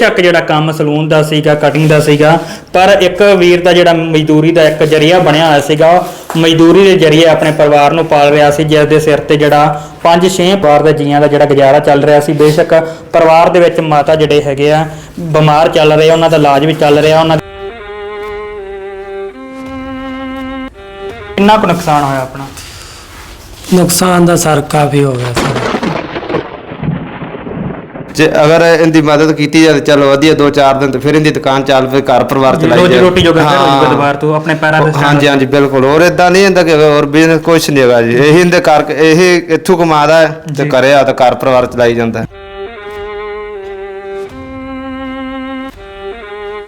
ਬੇਸ਼ੱਕ ਜਿਹੜਾ ਕੰਮ ਸਲੂਨ ਦਾ ਸੀਗਾ ਕਟਿੰਗ ਦਾ ਸੀਗਾ, ਪਰ ਇੱਕ ਵੀਰ ਦਾ ਜਿਹੜਾ ਮਜ਼ਦੂਰੀ ਦਾ ਇੱਕ ਜਰੀਆ ਬਣਿਆ ਹੋਇਆ ਸੀਗਾ ਮਜ਼ਦੂਰੀ ਦੇ ਜਰੀਏ ਆਪਣੇ ਪਰਿਵਾਰ ਨੂੰ ਪਾਲ ਰਿਹਾ ਸੀ ਜਿਸ ਦੇ ਸਿਰ ਤੇ ਜਿਹੜਾ 5-6 ਪਰਿਵਾਰ ਦੇ ਜੀਆਂ ਦਾ ਜਿਹੜਾ ਗੁਜ਼ਾਰਾ ਚੱਲ ਰਿਹਾ ਸੀ। ਬੇਸ਼ੱਕ ਪਰਿਵਾਰ ਦੇ ਵਿੱਚ ਮਾਤਾ ਜਿਹੜੇ ਹੈਗੇ ਆ, ਬਿਮਾਰ ਚੱਲ ਰਹੇ ਉਹਨਾਂ ਦਾ ਇਲਾਜ ਵੀ ਚੱਲ ਰਿਹਾ, ਉਹਨਾਂ ਕਿੰਨਾ ਕੁ ਨੁਕਸਾਨ ਹੋਇਆ ਆਪਣਾ? ਨੁਕਸਾਨ ਦਾ ਸਰ ਕਾਫੀ ਹੋ ਗਿਆ ਸਰ। ਜੇ ਅਗਰ ਇਹਦੀ ਮਦਦ ਕੀਤੀ ਜਾਵੇ ਚਲੋ ਵਧੀਆ 2-4 ਦਿਨ ਤੇ ਫਿਰ ਇਹਦੀ ਦੁਕਾਨ ਚੱਲ ਪਏ ਘਰ ਪਰਿਵਾਰ ਚਲਾਈ ਰੋਜੀ। ਰੋਟੀ ਜੋਗਾ ਹਾਂ। ਹੋਊਗਾ ਦੁਬਾਰ ਤੋਂ ਆਪਣੇ ਪੈਰਾਂ ਤੇ ਹਾਂਜੀ ਹਾਂਜੀ ਬਿਲਕੁਲ ਹੋਰ ਇਦਾਂ ਨਹੀਂ ਹੁੰਦਾ ਕਿ ਹੋਰ ਬਿਜ਼ਨਸ ਕੁਝ ਨਹੀਂ ਹੈਗਾ ਜੀ ਇਹੀ ਇਹਦੇ ਕਰਕੇ ਇਹ ਇੱਥੋਂ ਕਮਾਦਾ ਤੇ। ਕਰਿਆ ਤਾਂ ਘਰ ਪਰਿਵਾਰ ਚਲਾਈ ਜਾਂਦਾ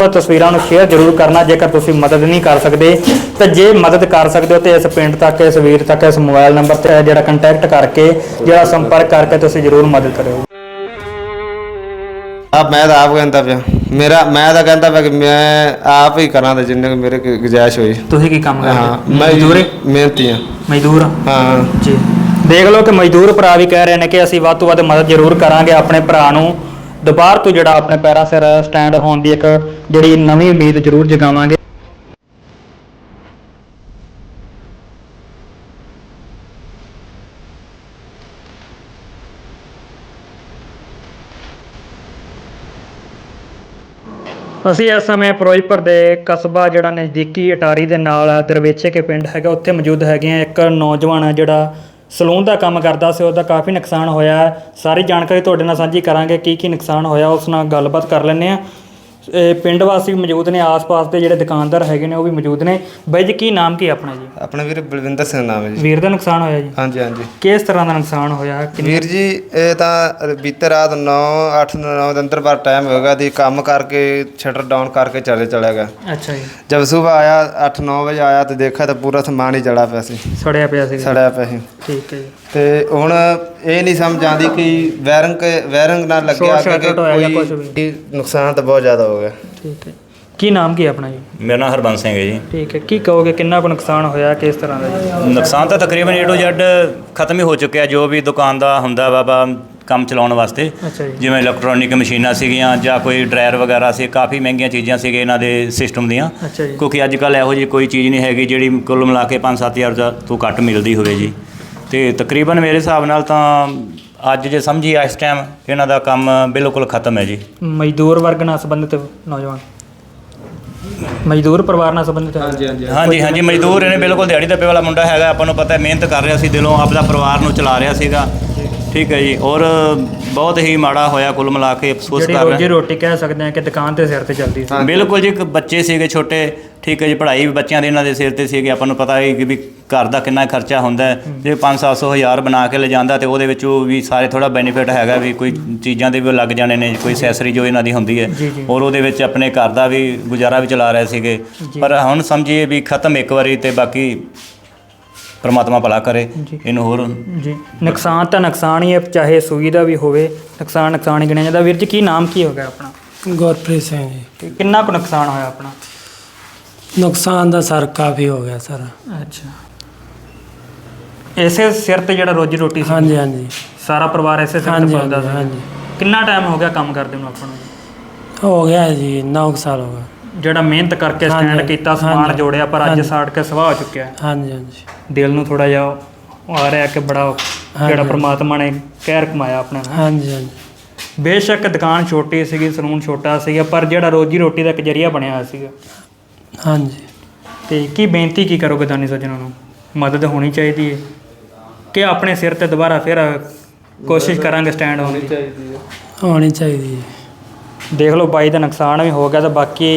ਤਸਵੀਰਾਂ ਨੂੰ ਸ਼ੇਅਰ ਜ਼ਰੂਰ ਕਰਨਾ ਜੇਕਰ ਤੁਸੀਂ ਮਦਦ ਨਹੀਂ ਕਰ ਸਕਦੇ ਤਾਂ ਜੇ ਮਦਦ ਕਰ ਸਕਦੇ ਹੋ ਤੇ ਇਸ ਪਿੰਡ ਤੱਕ ਇਸ ਵੀਰ ਤੱਕ ਇਸ ਮੋਬਾਈਲ ਨੰਬਰ ਤੇ ਜਿਹੜਾ ਕੰਟੈਕਟ ਕਰਕੇ ਜਿਹੜਾ ਸੰਪਰਕ ਕਰਕੇ ਤੁਸੀਂ ਜ਼ਰੂਰ ਮਦਦ ਕਰਿਓ ਆਪ ਮੈਂ ਤਾਂ ਆਪ ਕਹਿੰਦਾ ਪਿਆ। ਮੇਰਾ ਮੈਂ ਤਾਂ ਕਹਿੰਦਾ ਪਿਆ ਕਿ ਮੈਂ ਆਪ ਹੀ ਕਰਾਂ ਤੇ ਜਿੰਨੇ ਕੁ ਮੇਰੇ ਕੋਲ ਗੁੰਜਾਇਸ਼ ਹੋਈ। ਤੁਸੀਂ ਕੀ ਕੰਮ ਹਾਂ ਕਰਦੇ ਮੈਂ ਮਜ਼ਦੂਰੀ? ਮਿਹਨਤੀ ਹਾਂ। ਮਜ਼ਦੂਰ? ਹਾਂ। ਜੀ। ਦੇਖ ਲਓ ਕਿ ਮਜ਼ਦੂਰ ਭਰਾ ਵੀ ਕਹਿ ਰਹੇ ਨੇ ਕਿ ਅਸੀਂ ਵੱਧ ਤੋਂ ਵੱਧ ਮਦਦ ਜ਼ਰੂਰ ਕਰਾਂਗੇ ਆਪਣੇ ਭਰਾ ਨੂੰ। ਦੁਬਾਰ ਤੋਂ ਜਿਹੜਾ ਆਪਣੇ ਪੈਰਾਂ ਸਿਰ ਸਟੈਂਡ ਹੋਣ ਦੀ ਇੱਕ ਜਿਹੜੀ ਨਵੀਂ ਉਮੀਦ ਜ਼ਰੂਰ ਜਗਾਵਾਂਗੇ। ਅਸੀਂ ਇਸ ਸਮੇਂ ਫਿਰੋਜ਼ਪੁਰ ਦੇ ਕਸਬਾ ਜਿਹੜਾ ਨਜ਼ਦੀਕੀ ਅਟਾਰੀ ਦੇ ਨਾਲ ਆ, ਦਰਵੇਚੇ ਕੇ ਪਿੰਡ ਹੈਗਾ ਉੱਥੇ ਮੌਜੂਦ ਹੈਗੇ ਆ ਇੱਕ ਨੌਜਵਾਨ ਆ ਜਿਹੜਾ ਸਲੂਨ ਦਾ ਕੰਮ ਕਰਦਾ ਸੀ ਉਹਦਾ ਕਾਫੀ ਨੁਕਸਾਨ ਹੋਇਆ ਸਾਰੀ ਜਾਣਕਾਰੀ ਤੁਹਾਡੇ ਨਾਲ ਸਾਂਝੀ ਕਰਾਂਗੇ ਕੀ ਕੀ ਨੁਕਸਾਨ ਹੋਇਆ ਉਸ ਨਾਲ ਗੱਲਬਾਤ ਕਰ ਲੈਂਦੇ ਆ ਇਹ ਪਿੰਡ ਵਾਸੀ ਮੌਜੂਦ ਨੇ ਆਸ-ਪਾਸ ਦੇ ਜਿਹੜੇ ਦੁਕਾਨਦਾਰ ਹੈਗੇ ਨੇ ਉਹ ਵੀ ਮੌਜੂਦ ਨੇ। ਬਾਈ ਜੀ ਕੀ ਨਾਮ ਕੀ ਆਪਣਾ ਜੀ? ਆਪਣਾ ਵੀਰ ਬਲਵਿੰਦਰ ਸਿੰਘ ਨਾਮ ਹੈ ਜੀ। ਵੀਰ ਦਾ ਨੁਕਸਾਨ ਹੋਇਆ ਜੀ? ਹਾਂਜੀ ਹਾਂਜੀ। ਕਿਸ ਤਰ੍ਹਾਂ ਦਾ ਨੁਕਸਾਨ ਹੋਇਆ? ਕਿੰਨੇ- ਵੀਰ ਜੀ ਇਹ ਤਾਂ ਬੀਤੇ ਰਾਤ 9 8 9 ਦੇ ਅੰਦਰ ਬਾਅਦ ਟਾਈਮ ਹੋਗਾ ਦੀ ਕੰਮ ਕਰਕੇ ਸ਼ਟਰ ਡਾਊਨ ਕਰਕੇ ਚਲੇ ਚਲਾ ਗਿਆ। ਅੱਛਾ ਜੀ। ਜਦ ਸਵੇਰ ਆਇਆ 8 9 ਵਜੇ ਆਇਆ ਤੇ ਦੇਖਿਆ ਤਾਂ ਪੂਰਾ ਸਮਾਨ ਹੀ ਜੜਾ ਪਿਆ ਸੀ। ਸੜਿਆ ਪਿਆ ਸੀ। ਸੜਿਆ ਪਿਆ ਸੀ। ਠੀਕ ਹੈ ਜੀ। ਤੇ ਹੁਣ ਇਹ ਨਹੀਂ ਸਮਝ ਆਉਂਦੀ ਕਿ ਵਾਇਰਿੰਗ ਵਾਇਰਿੰਗ ਨਾਲ ਲੱਗਿਆ Short circuit ਹੋਇਆ ਜਾਂ ਕੋਈ ਕੁਛ ਵੀ। ਨੁਕਸਾਨ ਤਾਂ ਬਹੁਤ ਜ਼ਿਆਦਾ ਹੋ ਗਿਆ। ਠੀਕ ਹੈ। ਕੀ ਨਾਮ ਕੀ ਆਪਣਾ ਜੀ? ਮੇਰਾ ਨਾਮ ਹਰਬੰਸ ਸਿੰਘ ਹੈ ਜੀ। ਠੀਕ ਹੈ। ਕੀ ਕਹੋਗੇ ਕਿੰਨਾ ਕੁ ਨੁਕਸਾਨ ਹੋਇਆ ਕਿਸ ਤਰ੍ਹਾਂ ਦਾ ਜੀ? ਨੁਕਸਾਨ ਤਾਂ ਤਕਰੀਬਨ ਏ ਟੂ Z ਖਤਮ ਹੀ ਹੋ ਚੁੱਕਿਆ। ਜੋ ਵੀ ਦੁਕਾਨ ਦਾ ਹੁੰਦਾ ਬਾਬਾ ਕੰਮ ਚਲਾਉਣ ਵਾਸਤੇ। ਅੱਛਾ ਜੀ। ਜਿਵੇਂ ਇਲੈਕਟ੍ਰੋਨਿਕ ਮਸ਼ੀਨਾਂ ਸੀਗੀਆਂ ਜਾਂ ਕੋਈ ਡਰਾਇਰ ਵਗੈਰਾ ਸੀ ਕਾਫੀ ਮਹਿੰਗੀਆਂ ਚੀਜ਼ਾਂ ਸੀਗੇ ਇਹਨਾਂ ਦੇ ਸਿਸਟਮ ਦੀਆਂ। ਅੱਛਾ ਜੀ। ਕਿਉਂਕਿ ਅੱਜ ਕੱਲ ਇਹੋ ਜਿਹੀ ਕੋਈ ਚੀਜ਼ ਨਹੀਂ ਹੈਗੀ ਜਿਹੜੀ ਕੁੱਲ ਮਿਲਾ ਕੇ 5-7000 ਦਾ ਤੋਂ ਘੱਟ ਮਿਲਦੀ ਹੋਵੇ ਜੀ। ਤੇ ਤਕਰੀਬਨ ਮੇਰੇ ਹਿਸਾਬ ਨਾਲ ਤਾਂ ਅੱਜ ਜੇ ਸਮਝੀ ਇਸ ਟਾਈਮ ਇਹਨਾਂ ਦਾ ਕੰਮ ਬਿਲਕੁਲ ਖਤਮ ਹੈ ਜੀ। ਮਜ਼ਦੂਰ ਵਰਗ ਨਾਲ ਸੰਬੰਧਿਤ ਨੌਜਵਾਨ? ਮਜ਼ਦੂਰ ਪਰਿਵਾਰ ਨਾਲ ਸੰਬੰਧਿਤ? ਹਾਂਜੀ ਹਾਂਜੀ। ਹਾਂਜੀ ਹਾਂਜੀ ਮਜ਼ਦੂਰ ਇਹਨੇ ਬਿਲਕੁਲ ਦਿਹਾੜੀ ਦੱਪੇ ਵਾਲਾ ਮੁੰਡਾ ਹੈਗਾ ਆਪਾਂ ਨੂੰ ਪਤਾ ਹੈ ਮਿਹਨਤ ਕਰ ਰਿਹਾ ਸੀ ਦਿਲੋਂ ਆਪਦਾ ਪਰਿਵਾਰ ਨੂੰ ਚਲਾ ਰਿਹਾ ਸੀਗਾ। ਠੀਕ ਹੈ ਜੀ ਔਰ ਬਹੁਤ ਹੀ ਮਾੜਾ ਹੋਇਆ ਕੁੱਲ ਮਿਲਾ ਕੇ ਅਫਸੋਸ ਜਿਹੜੀ ਕਰ ਰਿਹਾ। ਰੋਟੀ ਕਹਿ ਸਕਦੇ ਆ ਕਿ ਦੁਕਾਨ ਤੇ ਸਿਰ ਤੇ ਚੱਲਦੀ ਸੀ। ਬਿਲਕੁਲ ਜੀ ਇੱਕ ਬੱਚੇ ਸੀਗੇ ਛੋਟੇ ਠੀਕ ਹੈ ਜੀ ਪੜ੍ਹਾਈ ਵੀ ਬੱਚਿਆਂ ਦੇ ਇਹਨਾਂ ਦੇ ਸਿਰ ਤੇ ਸੀਗੇ ਆਪਾਂ ਨੂੰ ਪਤਾ ਹੈ ਕਿ ਵੀ ਘਰ ਦਾ ਕਿੰਨਾ ਖਰਚਾ ਹੁੰਦਾ ਹੈ। ਜੇ 5-700 ਹਜ਼ਾਰ ਬਣਾ ਕੇ ਲੈ ਜਾਂਦਾ ਤੇ ਉਹਦੇ ਵਿੱਚੋਂ ਵੀ ਸਾਰੇ ਥੋੜਾ ਬੈਨੀਫਿਟ ਹੈਗਾ ਵੀ ਕੋਈ ਚੀਜ਼ਾਂ ਦੇ ਵੀ ਲੱਗ ਜਾਣੇ ਨੇ ਕੋਈ ਐਸੈਸਰੀ ਜੋ ਇਹਨਾਂ ਦੀ ਹੁੰਦੀ ਹੈ। ਜੀ, ਜੀ। ਔਰ ਉਹਦੇ ਵਿੱਚ ਆਪਣੇ ਘਰ ਦਾ ਵੀ ਗੁਜ਼ਾਰਾ ਵੀ ਚਲਾ ਰਹੇ ਸੀਗੇ। ਜੀ। ਪਰ ਹੁਣ ਸਮਝੀਏ ਵੀ ਖਤਮ ਇੱਕ ਵਾਰੀ ਤੇ ਬਾਕੀ ਪ੍ਰਮਾਤਮਾ ਭਲਾ ਕਰੇ। ਜੀ। ਇਹਨੂੰ ਹੋਰ ਜੀ। ਨੁਕਸਾਨ ਤਾਂ ਨੁਕਸਾਨ ਹੀ ਹੈ ਚਾਹੇ ਸੂਈ ਦਾ ਵੀ ਹੋਵੇ ਨੁਕਸਾਨ ਨੁਕਸਾਨ ਹੀ ਗਿਣਿਆ ਜਾਂਦਾ। ਵੀਰ ਜੀ ਕੀ ਨਾਮ ਕੀ ਹੋ ਗਿਆ ਆਪਣਾ? ਗੁਰਪ੍ਰੀਤ ਸਿੰਘ ਜੀ। ਕਿੰਨਾ ਕੁ ਨੁਕਸਾਨ ਹੋਇਆ ਆਪਣਾ? ਨੁਕਸਾਨ ਦਾ ਸਰ ਕਾਫੀ ਹੋ ਗਿਆ ਸਰ। ਅੱਛਾ। ਇਸੇ ਸਿਰ ਤੇ ਜਿਹੜਾ ਰੋਜੀ ਰੋਟੀ ਸੀ। ਹਾਂਜੀ ਹਾਂਜੀ। ਸਾਰਾ ਪਰਿਵਾਰ ਇਸੇ ਸਿਰ ਤੇ ਹਾਂਜੀ ਪਲਦਾ ਸੀ। ਹਾਂਜੀ। ਕਿੰਨਾ ਟਾਈਮ ਹੋ ਗਿਆ ਕੰਮ ਕਰਦੇ ਨੂੰ ਆਪਾਂ ਨੂੰ? ਹੋ ਗਿਆ ਜੀ 9 ਸਾਲ ਹੋ ਗਏ। ਜਿਹੜਾ ਮਿਹਨਤ ਕਰਕੇ ਹਾਂਜੀ, ਸਟੈਂਡ ਕੀਤਾ ਸਮਾਨ ਹਾਂਜੀ, ਜੋੜਿਆ ਪਰ ਅੱਜ ਹਾਂਜੀ। ਸਾੜ ਕੇ ਸਵਾਹ ਹੋ ਚੁੱਕਿਆ। ਹੈ ਹਾਂਜੀ ਹਾਂਜੀ। ਦਿਲ ਨੂੰ ਥੋੜਾ ਜਿਹਾ ਉਹ ਆ ਰਿਹਾ ਕਿ ਬੜਾ ਜਿਹੜਾ ਹਾਂਜੀ। ਪ੍ਰਮਾਤਮਾ ਨੇ ਕਹਿਰ ਕਮਾਇਆ ਆਪਣੇ ਨਾਲ। ਹਾਂਜੀ ਹਾਂਜੀ। ਬੇਸ਼ੱਕ ਦੁਕਾਨ ਛੋਟੀ ਸੀਗੀ ਸਲੂਨ ਛੋਟਾ ਸੀਗਾ ਪਰ ਜਿਹੜਾ ਰੋਜੀ ਰੋਟੀ ਦਾ ਇੱਕ ਜਰੀਆ ਬਣਿਆ ਹੋਇਆ ਸੀਗਾ। ਹਾਂਜੀ। ਤੇ ਕੀ ਬੇਨਤੀ ਕੀ ਕਰੋਗੇ ਦਾਨੀ ਸੱਜਣਾਂ ਨੂੰ? ਮਦਦ ਹੋਣੀ ਚਾਹੀਦੀ ਹੈ। ਕਿ ਆਪਣੇ ਸਿਰ ਤੇ ਦੁਬਾਰਾ ਫਿਰ ਕੋਸ਼ਿਸ਼ ਕਰਾਂਗੇ ਸਟੈਂਡ ਹੋਣ ਦੀ। ਹੋਣੀ ਚਾਹੀਦੀ ਹੈ। ਦੇਖ ਲਓ ਬਾਈ ਦਾ ਨੁਕਸਾਨ ਵੀ ਹੋ ਗਿਆ ਤਾਂ ਬਾਕੀ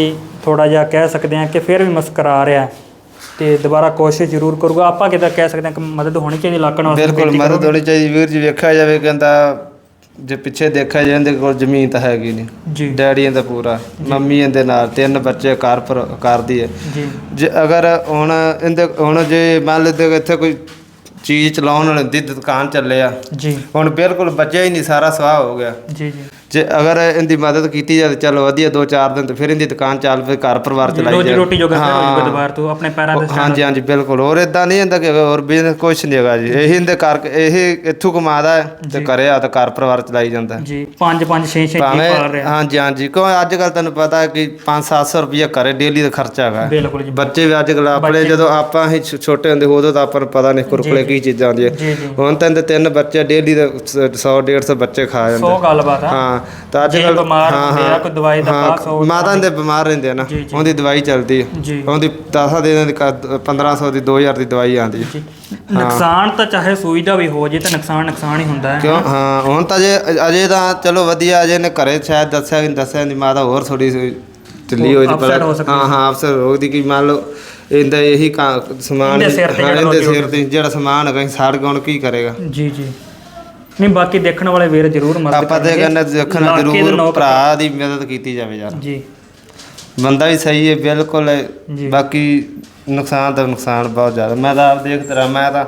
ਥੋੜਾ ਜਿਹਾ ਕਹਿ ਸਕਦੇ ਹਾਂ ਕਿ ਫਿਰ ਵੀ ਮੁਸਕਰਾ ਰਿਹਾ ਹੈ ਤੇ ਦੁਬਾਰਾ ਕੋਸ਼ਿਸ਼ ਜ਼ਰੂਰ ਕਰੂਗਾ। ਆਪਾਂ ਕਿਦਾਂ ਕਹਿ ਸਕਦੇ ਹਾਂ ਕਿ ਮਦਦ ਹੋਣੀ ਚਾਹੀਦੀ ਇਲਾਕਣ ਵਾਸਤੇ? ਬਿਲਕੁਲ ਬੇਨਤੀ ਮਦਦ ਕਰੋਗੇ? ਹੋਣੀ ਚਾਹੀਦੀ। ਵੀਰ ਜੀ ਵੇਖਿਆ ਜਾਵੇ ਕਹਿੰਦਾ ਜੇ ਪਿੱਛੇ ਦੇਖਿਆ ਜਾਵੇ ਇਹਦੇ ਕੋਲ ਜ਼ਮੀਨ ਤਾਂ ਹੈਗੀ ਨਹੀਂ। ਜੀ। ਡੈਡੀ ਇਹਦਾ ਪੂਰਾ ਮੰਮੀ ਇਹਦੇ ਨਾਲ ਤਿੰਨ ਬੱਚੇ ਪਰ ਕਰਦੀ ਹੈ। ਜੀ। ਜੇ ਅਗਰ ਹੁਣ ਇਹਦੇ ਹੁਣ ਜੇ ਮੰਨ ਲਓ ਇੱਥੇ ਕੋਈ ਚੀਜ਼ ਚਲਾਉਣ ਵਾਲੀ ਹੁੰਦੀ ਦੁਕਾਨ ਚੱਲੇ ਆ। ਜੀ। ਹੁਣ ਬਿਲਕੁਲ ਬਚਿਆ ਹੀ ਨਹੀਂ ਸਾਰਾ ਸਵਾਹ ਹੋ ਗਿਆ। ਜੀ ਜੀ। ਜੇ ਅਗਰ ਇਹਦੀ ਮਦਦ ਕੀਤੀ ਜਾਵੇ ਚਲੋ ਵਧੀਆ ਦੋ ਚਾਰ ਦਿਨ ਤੇ ਫਿਰ ਇਹਦੀ ਦੁਕਾਨ ਚੱਲ ਪਏ ਘਰ ਪਰਿਵਾਰ ਚਲਾਈ ਰੋਜੀ ਰੋਟੀ ਜੋਗਾ ਫਿਰ ਹੋ ਜਾਊਗਾ ਹਾਂ। ਦੁਬਾਰ ਤੋਂ ਆਪਣੇ ਪੈਰਾਂ ਤੇ ਹਾਂਜੀ ਹਾਂਜੀ ਬਿਲਕੁਲ। ਹੋਰ ਇਦਾਂ ਨਹੀਂ ਹੁੰਦਾ ਕਿ ਹੋਰ ਬਿਜ਼ਨਸ ਕੁਛ ਨਹੀਂ ਹੈਗਾ ਜੀ। ਇਹੀ ਇਹਦੇ ਕਰਕੇ ਇਹ ਇੱਥੋਂ ਕਮਾਦਾ ਤੇ ਕਰਿਆ ਤਾਂ ਘਰ ਪਰਿਵਾਰ ਚਲਾਈ ਜਾਂਦਾ। ਜੀ 5 5 6 6 ਭਾਵੇਂ ਜੀ ਰਿਹਾ। ਹਾਂਜੀ ਹਾਂਜੀ। ਕਿਉਂ ਅੱਜ ਕੱਲ ਤੁਹਾਨੂੰ ਪਤਾ ਹੈ ਕਿ 5-700 ਰੁਪਏ ਘਰੇ ਡੇਲੀ ਦਾ ਖਰਚਾ ਹੈਗਾ। ਬਿਲਕੁਲ ਜੀ। ਬੱਚੇ ਵੀ ਅੱਜ ਕੱਲ ਆਪਣੇ ਜਦੋਂ ਆਪਾਂ ਹੀ ਛੋਟੇ ਹੁੰਦੇ ਉਦੋਂ ਤਾਂ ਆਪਾਂ ਨੂੰ ਪਤਾ ਨਹੀਂ ਕੁਰਕੁਰੇ ਕੀ ਚੀਜ਼ਾਂ ਹੁੰਦੀਆਂ। ਹੁਣ ਤਾਂ ਤਿੰਨ ਬੱਚੇ ਡੇਲੀ ਦੇ 100 150 ਬੱਚੇ ਖਾ ਜਾਂਦੇ ਸੋ ਗੱਲਬਾਤ ਹਾਂ। ਤਾਂ ਅੱਜ ਜੇ ਕੱਲ ਬਿਮਾਰ ਹੁੰਦੇ ਆ, ਕੋਈ ਦਵਾਈ ਦਾ ਪਾਸ ਹੋ- ਮਾਤਾ ਦੇ ਬਿਮਾਰ ਰਹਿੰਦੇ ਆ ਨਾ। ਜੀ, ਜੀ। ਉਹਦੀ ਦਵਾਈ ਚੱਲਦੀ ਹੈ ਜੀ। ਉਹਦੀ 10 ਦਿਨਾਂ ਦੀ ਕ- 1500 ਦੀ 2000 ਦੀ ਦਵਾਈ ਆਉਂਦੀ ਹੈ ਜੀ। ਨੁਕਸਾਨ ਤਾਂ ਚਾਹੇ ਸੂਈ ਦਾ ਵੀ ਹੋ ਜੇ ਤਾਂ ਨੁਕਸਾਨ ਨੁਕਸਾਨ ਹੀ ਹੁੰਦਾ ਹੈ। ਕਿਉਂ? ਹਾਂ ਹੁਣ ਤਾਂ ਜੇ ਅਜੇ ਤਾਂ ਚਲੋ ਵਧੀਆ ਅਜੇ ਨੇ ਘਰੇ ਸ਼ਾਇਦ ਦੱਸਿਆ ਕਿ ਨਹੀਂ ਦੱਸਿਆ ਦੀ ਮਾਤਾ ਹੋਰ ਥੋੜੀ ਢਿੱਲੀ ਹੋਈ ਦੀ upset ਹੋ ਸਕਦੀ ਹਾਂ ਹਾਂ ਅਫਸਰ ਹੋਦੀ ਕਿ ਮੰਨ ਲਓ ਇਹਦਾ ਇਹੀ ਕਾ- ਸਮਾਨ ਇਹਦੇ ਸਿਰ ਤੇ ਹਾਂ, ਜਿਹੜਾ ਇਹਦੇ ਰੋਟੀ ਸਿਰ ਤੇ ਜਿਹੜਾ ਸਮਾਨ ਹੈਗਾ ਸਾੜ ਗਉਣ ਕੀ ਕਰੇਗਾ? ਜੀ ਜੀ। ਨਹੀਂ ਬਾਕੀ ਦੇਖਣ ਵਾਲੇ ਵੀਰ ਜ਼ਰੂਰ ਮਦਦ ਆਪਾਂ ਤੇ ਕਰਨਗੇ। ਕਹਿੰਦੇ ਦੇਖਣਾ ਦੇ ਜ਼ਰੂਰ ਭਰਾ ਦੀ ਮਦਦ ਕੀਤੀ ਜਾਵੇ ਯਾਰ। ਜੀ। ਬੰਦਾ ਵੀ ਸਹੀ ਹੈ ਬਿਲਕੁਲ ਜੀ। ਬਾਕੀ ਨੁਕਸਾਨ ਤਾਂ ਨੁਕਸਾਨ ਬਹੁਤ ਜ਼ਿਆਦਾ। ਮੈਂ ਤਾਂ ਆਪ ਦੇਖਦਾ ਰਹਾ ਮੈਂ ਤਾਂ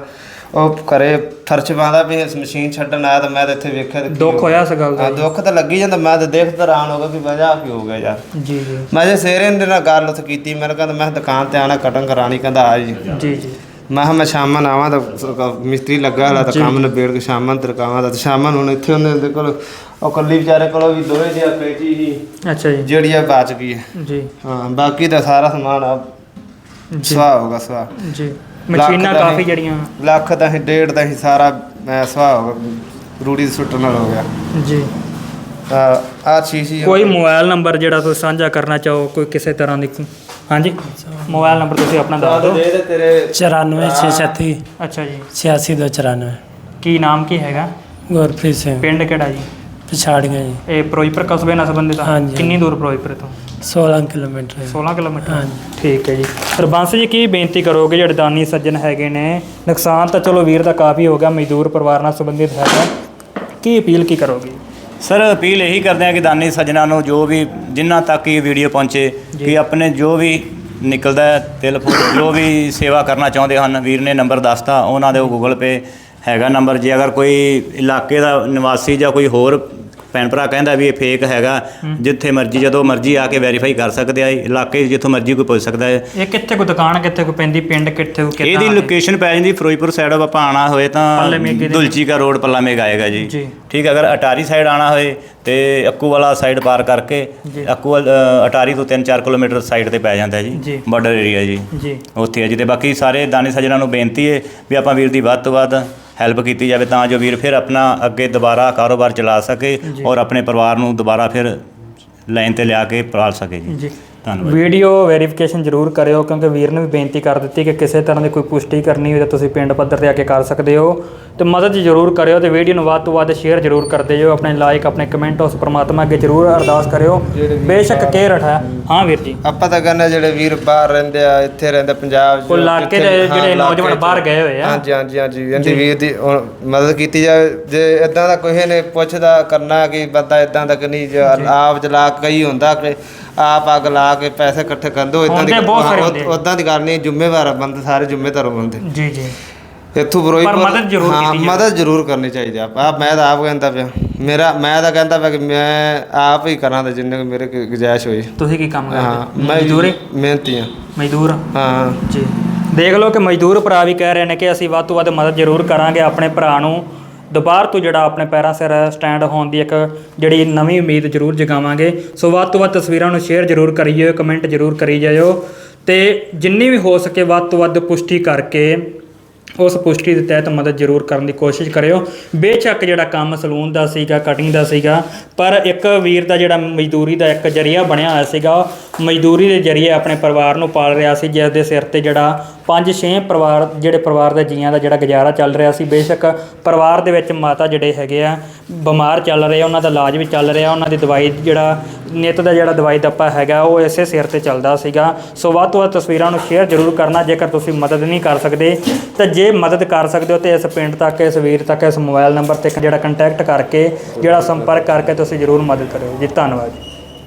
ਉਹ ਘਰੇ ਫਰਸ਼ ਪਾਉਂਦਾ ਵੀ ਇਸ ਮਸ਼ੀਨ ਛੱਡਣ ਆਇਆ ਤਾਂ ਮੈਂ ਤਾਂ ਇੱਥੇ ਵੇਖਿਆ ਤੇ ਕੀ ਦੁੱਖ ਹੋਇਆ ਇਸ ਗੱਲ ਦਾ ਹਾਂ ਦੁੱਖ ਤਾਂ ਲੱਗੀ ਜਾਂਦਾ ਮੈਂ ਤਾਂ ਦੇਖਦਾ ਹੈਰਾਨ ਹੋ ਗਿਆ ਕਿ ਵਜ੍ਹਾ ਕੀ ਹੋ ਗਿਆ ਯਾਰ। ਜੀ ਜੀ। ਮੈਂ ਜੇ ਸਵੇਰੇ ਇਹਦੇ ਨਾਲ ਗੱਲ ਉੱਥੇ ਕੀਤੀ ਮੈਨੂੰ ਕਹਿੰਦਾ ਮੈਂ ਦੁਕਾਨ ਤੇ ਆਣਾ ਕਟਨ ਕਰਾਣੀ ਕਹਿੰਦਾ ਆ ਜੀ। ਜੀ ਜੀ। ਮੈਂ ਕਿਹਾ ਮੈਂ ਸ਼ਾਮਾਂ ਨੂੰ ਆਵਾਂ ਤਾਂ ਸ- ਮਿਸਤਰੀ ਲੱਗਾ ਹੋਇਆ ਤਾਂ ਕੰਮ ਨਿਬੇੜ ਕੇ ਸ਼ਾਮਾਂ ਨੂੰ ਤਰਕਾਵਾਂ ਤਾਂ ਤੇ ਸ਼ਾਮਾਂ ਨੂੰ ਹੁਣ ਇੱਥੇ ਉਹਨੇ ਉਹਦੇ ਕੋਲ ਉਹ ਕੱਲੀ ਵਿਚਾਰੇ ਕੋਲ ਵੀ ਦੋਵੇਂ ਜਿਹਾ ਪੇਟੀ ਸੀ ਅੱਛਾ ਜੀ। ਜਿਹੜੀ ਆ ਬਚ ਗਈ ਹੈ। ਜੀ। ਹਾਂ ਬਾਕੀ ਤਾਂ ਸਾਰਾ ਸਮਾਨ ਆ ਜੀ। ਸਵਾਹ ਹੋਗਾ ਸਵਾਹ ਜੀ। ਮਸ਼ੀਨਾਂ ਦਾ ਕਾਫੀ ਹੀ- ਜਿਹੜੀਆਂ ਲੱਖ ਦਾ ਹੀ ਡੇਢ ਦਾ ਹੀ ਸਾਰਾ ਮੈਂ ਸਵਾਹ ਹੋਗਾ ਰੂੜੀ ਦੇ ਸੁੱਟਣ ਨਾਲ ਹੋ ਗਿਆ। ਜੀ। ਆ ਆ। ਸ਼ੀਸ਼ੀ ਕੋਈ ਮੋਬਾਈਲ ਨੰਬਰ ਜਿਹੜਾ ਤੁਸੀਂ ਸਾਂਝਾ ਕਰਨਾ ਚਾਹੋ ਕੋਈ ਕਿਸੇ ਤਰ੍ਹਾਂ ਦੀ ਹਾਂਜੀ। ਮੋਬਾਈਲ ਨੰਬਰ ਤੁਸੀਂ ਆਪਣਾ ਦੱਸ ਦਿਓ। ਦੇ ਦੇ ਤੇਰੇ 94 636 ਅੱਛਾ ਜੀ 86294 ਕੀ ਨਾਮ ਕੀ ਹੈਗਾ? ਗੁਰਪ੍ਰੀਤ ਸਿੰਘ। ਪਿੰਡ ਕਿਹੜਾ ਜੀ? ਪਛਾੜੀਆਂ ਜੀ। ਇਹ ਫਿਰੋਜ਼ਪੁਰ ਕਸਬੇ ਨਾਲ ਸੰਬੰਧਿਤ ਆ? ਹਾਂਜੀ। ਕਿੰਨੀ ਦੂਰ ਫਿਰੋਜ਼ਪੁਰ ਤੋਂ? 16 ਕਿਲੋਮੀਟਰ। 16 ਕਿਲੋਮੀਟਰ। ਹਾਂਜੀ। ਠੀਕ ਹੈ ਜੀ। ਸਰਬੰਸ ਜੀ ਕੀ ਬੇਨਤੀ ਕਰੋਗੇ? ਜਿਹੜੇ ਦਾਨੀ ਸੱਜਣ ਹੈਗੇ ਨੇ ਨੁਕਸਾਨ ਤਾਂ ਚਲੋ ਵੀਰ ਦਾ ਕਾਫੀ ਹੋ ਗਿਆ ਮਜ਼ਦੂਰ ਪਰਿਵਾਰ ਨਾਲ ਸੰਬੰਧਿਤ ਹੈਗਾ। ਕੀ ਅਪੀਲ ਕੀ ਕਰੋਗੇ? ਸਰ ਅਪੀਲ ਇਹੀ ਕਰਦੇ ਆ ਕਿ ਦਾਨੀ ਸੱਜਣਾ ਨੂੰ ਜੋ ਵੀ ਜਿੰਨਾ ਤੱਕ ਇਹ ਵੀਡੀਓ ਪਹੁੰਚੇ ਕਿ ਆਪਣੇ ਜੋ ਵੀ ਨਿਕਲਦਾ ਹੈ ਤਿਲ ਫੁੱਲ ਜੋ ਵੀ ਸੇਵਾ ਕਰਨਾ ਚਾਹੁੰਦੇ ਹਨ ਵੀਰ ਨੇ ਨੰਬਰ ਦੱਸਤਾ ਉਹਨਾਂ ਦੇ ਉਹ ਗੂਗਲ ਪੇ ਹੈਗਾ ਨੰਬਰ। ਜੇ ਅਗਰ ਕੋਈ ਇਲਾਕੇ ਦਾ ਨਿਵਾਸੀ ਜਾਂ ਕੋਈ ਹੋਰ ਭੈਣ ਭਰਾ ਕਹਿੰਦਾ ਵੀ ਇਹ ਫੇਕ ਹੈਗਾ ਜਿੱਥੇ ਮਰਜ਼ੀ ਜਦੋਂ ਮਰਜ਼ੀ ਆ ਕੇ ਵੈਰੀਫਾਈ ਕਰ ਸਕਦੇ ਆ ਇਲਾਕੇ 'ਚ ਜਿੱਥੋਂ ਮਰਜ਼ੀ ਕੋਈ ਪੁੱਛ ਸਕਦਾ ਹੈ ਇਹ ਕਿੱਥੇ ਕੋ ਦੁਕਾਨ ਕਿੱਥੇ ਕੋ ਪੈਂਦੀ ਪਿੰਡ ਕਿੱਥੇ ਕੋ ਕਿੱਦਾਂ ਇਹਦੀ ਲੋਕੇਸ਼ਨ ਪੈ ਜਾਂਦੀ ਫਿਰੋਜ਼ਪੁਰ ਸਾਈਡ ਆਪਾਂ ਆਣਾ ਹੋਏ ਤਾਂ ਦੁਲਚੀ ਕਾ ਰੋਡ ਪੱਲਾ ਮੇਘ ਆਏਗਾ ਜੀ। ਠੀਕ ਹੈ, ਅਗਰ ਅਟਾਰੀ ਸਾਈਡ ਆਣਾ ਹੋਏ ਤੇ ਅੱਕੂ ਵਾਲਾ ਸਾਈਡ ਪਾਰ ਕਰਕੇ। ਅੱਕੂ ਅਟਾਰੀ ਤੋਂ 3-4 ਕਿਲੋਮੀਟਰ ਸਾਈਡ ਤੇ ਪੈ ਜਾਂਦਾ ਜੀ। ਜੀ ਬਾਰਡਰ ਏਰੀਆ ਜੀ ਜੀ ਉੱਥੇ ਹੈ ਜੀ ਤੇ ਬਾਕੀ ਸਾਰੇ ਦਾਨੀ ਸੱਜਣਾਂ ਨੂੰ ਬੇਨਤੀ ਹੈ ਵੀ ਆਪਾਂ ਵੀਰ ਦੀ ਵੱਧ ਤੋਂ ਵੱਧ ਹੈਲਪ ਕੀਤੀ ਜਾਵੇ ਤਾਂ ਜੋ ਵੀਰ ਫਿਰ ਆਪਣਾ ਅੱਗੇ ਦੁਬਾਰਾ ਕਾਰੋਬਾਰ ਚਲਾ ਸਕੇ ਔਰ ਆਪਣੇ ਪਰਿਵਾਰ ਨੂੰ ਦੁਬਾਰਾ ਫਿਰ ਲਾਈਨ ਤੇ ਲਿਆ ਕੇ ਪਾਲ ਸਕੇ ਜੀ। ਜੀ। ਧੰਨਵਾਦ ਵੀਡੀਓ ਵੈਰੀਫਿਕੇਸ਼ਨ ਜ਼ਰੂਰ ਕਰਿਓ ਕਿਉਂਕਿ ਵੀਰ ਨੇ ਵੀ ਬੇਨਤੀ ਕਰ ਦਿੱਤੀ ਕਿ ਕਿਸੇ ਤਰ੍ਹਾਂ ਦੀ ਕੋਈ ਪੁਸ਼ਟੀ ਕਰਨੀ ਹੋਵੇ ਤਾਂ ਤੁਸੀਂ ਪਿੰਡ ਪੱਧਰ ਤੇ ਆ ਕੇ ਕਰ ਸਕਦੇ ਹੋ। ਤੇ ਮਦਦ ਜ਼ਰੂਰ ਕਰਿਓ ਤੇ ਵੀਡੀਓ ਨੂੰ ਵੱਧ ਤੋਂ ਵੱਧ ਸ਼ੇਅਰ ਜ਼ਰੂਰ ਕਰਦੇ ਜਿਓ ਆਪਣੇ ਲਾਈਕ ਆਪਣੇ ਕਮੈਂਟ ਉਸ ਪ੍ਰਮਾਤਮਾ ਅੱਗੇ ਜ਼ਰੂਰ ਅਰਦਾਸ ਕਰਿਓ। ਬੇਸ਼ੱਕ ਕੇ ਰਠਾ ਹਾਂ। ਵੀਰ ਜੀ। ਆਪਾਂ ਤਾਂ ਕਹਿੰਦੇ ਜਿਹੜੇ ਵੀਰ ਬਾਹਰ ਰਹਿੰਦੇ ਆ ਇੱਥੇ ਰਹਿੰਦੇ ਪੰਜਾਬ 'ਚ ਉਹ ਇਲਾਕੇ ਦੇ ਜਿਹੜੇ ਨੌਜਵਾਨ। ਬਾਹਰ ਗਏ ਹੋਏ ਆ। ਹਾਂਜੀ ਹਾਂਜੀ ਹਾਂਜੀ। ਇਹਦੀ ਵੀਰ ਦੀ ਹੁਣ ਮਦਦ ਕੀਤੀ ਜਾਵੇ। ਜੇ ਇਦਾਂ ਦਾ ਕੋਈ ਨੇ ਪੁੱਛਦਾ ਕਰਨਾ ਕਿ ਬੰਦਾ ਇਦਾਂ ਦਾ ਕਿ ਨਹੀਂ ਜੇ ਆਪ ਜਲਾ ਕਈ ਹੁੰਦਾ ਕਿ ਆਪ ਅੱਗ ਲਾ ਕੇ ਪੈਸੇ ਇਕੱਠੇ ਕਰ ਦੋ ਇਦਾਂ ਦੀ ਹੁੰਦੇ ਬਹੁਤ ਸਾਰੇ ਹੁੰਦੇ ਆ। ਉਦਾਂ ਦੀ ਗੱਲ ਨਹੀਂ ਜ਼ਿੰਮੇਵਾਰ ਆ ਬੰਦੇ ਸਾਰੇ ਜ਼ਿੰਮੇਦਾਰ ਬੰਦੇ। ਜੀ ਜੀ। ਇੱਥੋਂ ਫਿਰੋਜ਼ਪੁਰ ਮਦਦ ਜ਼ਰੂਰ ਹਾਂ, ਕੀਤੀ ਜਾਵੇ। ਮਦਦ ਜ਼ਰੂਰ ਕਰਨੀ ਚਾਹੀਦੀ ਆ ਆਪ। ਮੈਂ ਤਾਂ ਆਪ ਕਹਿੰਦਾ ਪਿਆ। ਮੇਰਾ ਮੈਂ ਤਾਂ ਕਹਿੰਦਾ ਪਿਆ ਕਿ ਮੈਂ ਆਪ ਹੀ ਕਰਾਂ ਤੇ ਜਿੰਨੇ ਕੁ ਮੇਰੇ ਕੋਲ ਗੁੰਜਾਇਸ਼ ਹੋਈ। ਤੁਸੀਂ ਕੀ ਕੰਮ ਹਾਂ ਕਰਦੇ ਮੈਂ ਮਜ਼ਦੂਰੀ ਮਿਹਨਤੀ ਆ। ਮਜ਼ਦੂਰ? ਹਾਂ। ਜੀ। ਦੇਖ ਲਓ ਕਿ ਮਜ਼ਦੂਰ ਭਰਾ ਵੀ ਕਹਿ ਰਹੇ ਨੇ ਕਿ ਅਸੀਂ ਵੱਧ ਤੋਂ ਵੱਧ ਮਦਦ ਜ਼ਰੂਰ ਕਰਾਂਗੇ ਆਪਣੇ ਭਰਾ ਨੂੰ। ਦੁਬਾਰ ਤੋਂ ਜਿਹੜਾ ਆਪਣੇ ਪੈਰਾਂ ਸਿਰ ਸਟੈਂਡ ਹੋਣ ਦੀ ਇੱਕ ਜਿਹੜੀ ਨਵੀਂ ਉਮੀਦ ਜ਼ਰੂਰ ਜਗਾਵਾਂਗੇ। ਸੋ ਵੱਧ ਤੋਂ ਵੱਧ ਤਸਵੀਰਾਂ ਨੂੰ ਸ਼ੇਅਰ ਜ਼ਰੂਰ ਕਰੀਓ ਕਮੈਂਟ ਜ਼ਰੂਰ ਕਰੀ ਜਾਇਓ। ਤੇ ਜਿੰਨੀ ਵੀ ਹੋ ਸਕੇ ਵੱਧ ਤੋਂ ਵੱਧ ਪੁਸ਼ਟੀ ਕਰਕੇ ਉਸ ਪੁਸ਼ਟੀ ਦੇ ਤਹਿਤ ਮਦਦ ਜ਼ਰੂਰ ਕਰਨ ਦੀ ਕੋਸ਼ਿਸ਼ ਕਰਿਓ। ਬੇਸ਼ੱਕ ਜਿਹੜਾ ਕੰਮ ਸਲੂਨ ਦਾ ਸੀਗਾ ਕਟਿੰਗ ਦਾ ਸੀਗਾ, ਪਰ ਇੱਕ ਵੀਰ ਦਾ ਜਿਹੜਾ ਮਜ਼ਦੂਰੀ ਦਾ ਇੱਕ ਜਰੀਆ ਬਣਿਆ ਹੋਇਆ ਸੀਗਾ ਮਜ਼ਦੂਰੀ ਦੇ ਜਰੀਏ ਆਪਣੇ ਪਰਿਵਾਰ ਨੂੰ ਪਾਲ ਰਿਹਾ ਸੀ ਜਿਸ ਦੇ ਸਿਰ ਤੇ ਜਿਹੜਾ ਪੰਜ ਛੇ ਪਰਿਵਾਰ, ਜਿਹੜੇ ਪਰਿਵਾਰ ਦੇ ਜੀਆਂ ਦਾ ਜਿਹੜਾ ਗੁਜ਼ਾਰਾ ਚੱਲ ਰਿਹਾ ਸੀ, ਬੇਸ਼ੱਕ ਪਰਿਵਾਰ ਦੇ ਵਿੱਚ ਮਾਤਾ ਜਿਹੜੇ ਹੈਗੇ ਆ, ਬਿਮਾਰ ਚੱਲ ਰਹੇ ਉਹਨਾਂ ਦਾ ਇਲਾਜ ਵੀ ਚੱਲ ਰਿਹਾ, ਉਹਨਾਂ ਦੀ ਦਵਾਈ ਜਿਹੜਾ, ਨਿੱਤ ਦਾ ਜਿਹੜਾ ਦਵਾਈ ਦੱਪਾ ਹੈਗਾ, ਉਹ ਇਸੇ ਸਿਰ ਤੇ ਚੱਲਦਾ ਸੀਗਾ। ਸੋ ਵੱਧ ਤੋਂ ਵੱਧ ਤਸਵੀਰਾਂ ਨੂੰ ਸ਼ੇਅਰ ਜ਼ਰੂਰ ਕਰਨਾ, ਜੇਕਰ ਤੁਸੀਂ ਮਦਦ ਨਹੀਂ ਕਰ ਸਕਦੇ, ਤਾਂ ਜੇ ਮਦਦ ਕਰ ਸਕਦੇ ਹੋ, ਤੇ ਇਸ ਪਿੰਡ ਤੱਕ, ਇਸ ਵੀਰ ਤੱਕ, ਇਸ ਮੋਬਾਈਲ ਨੰਬਰ ਤੇ ਜਿਹੜਾ ਕੰਟੈਕਟ ਕਰਕੇ, ਜਿਹੜਾ ਸੰਪਰਕ ਕਰਕੇ ਤੁਸੀਂ ਜ਼ਰੂਰ ਮਦਦ ਕਰਿਓ ਜੀ। ਧੰਨਵਾਦ ਜੀ।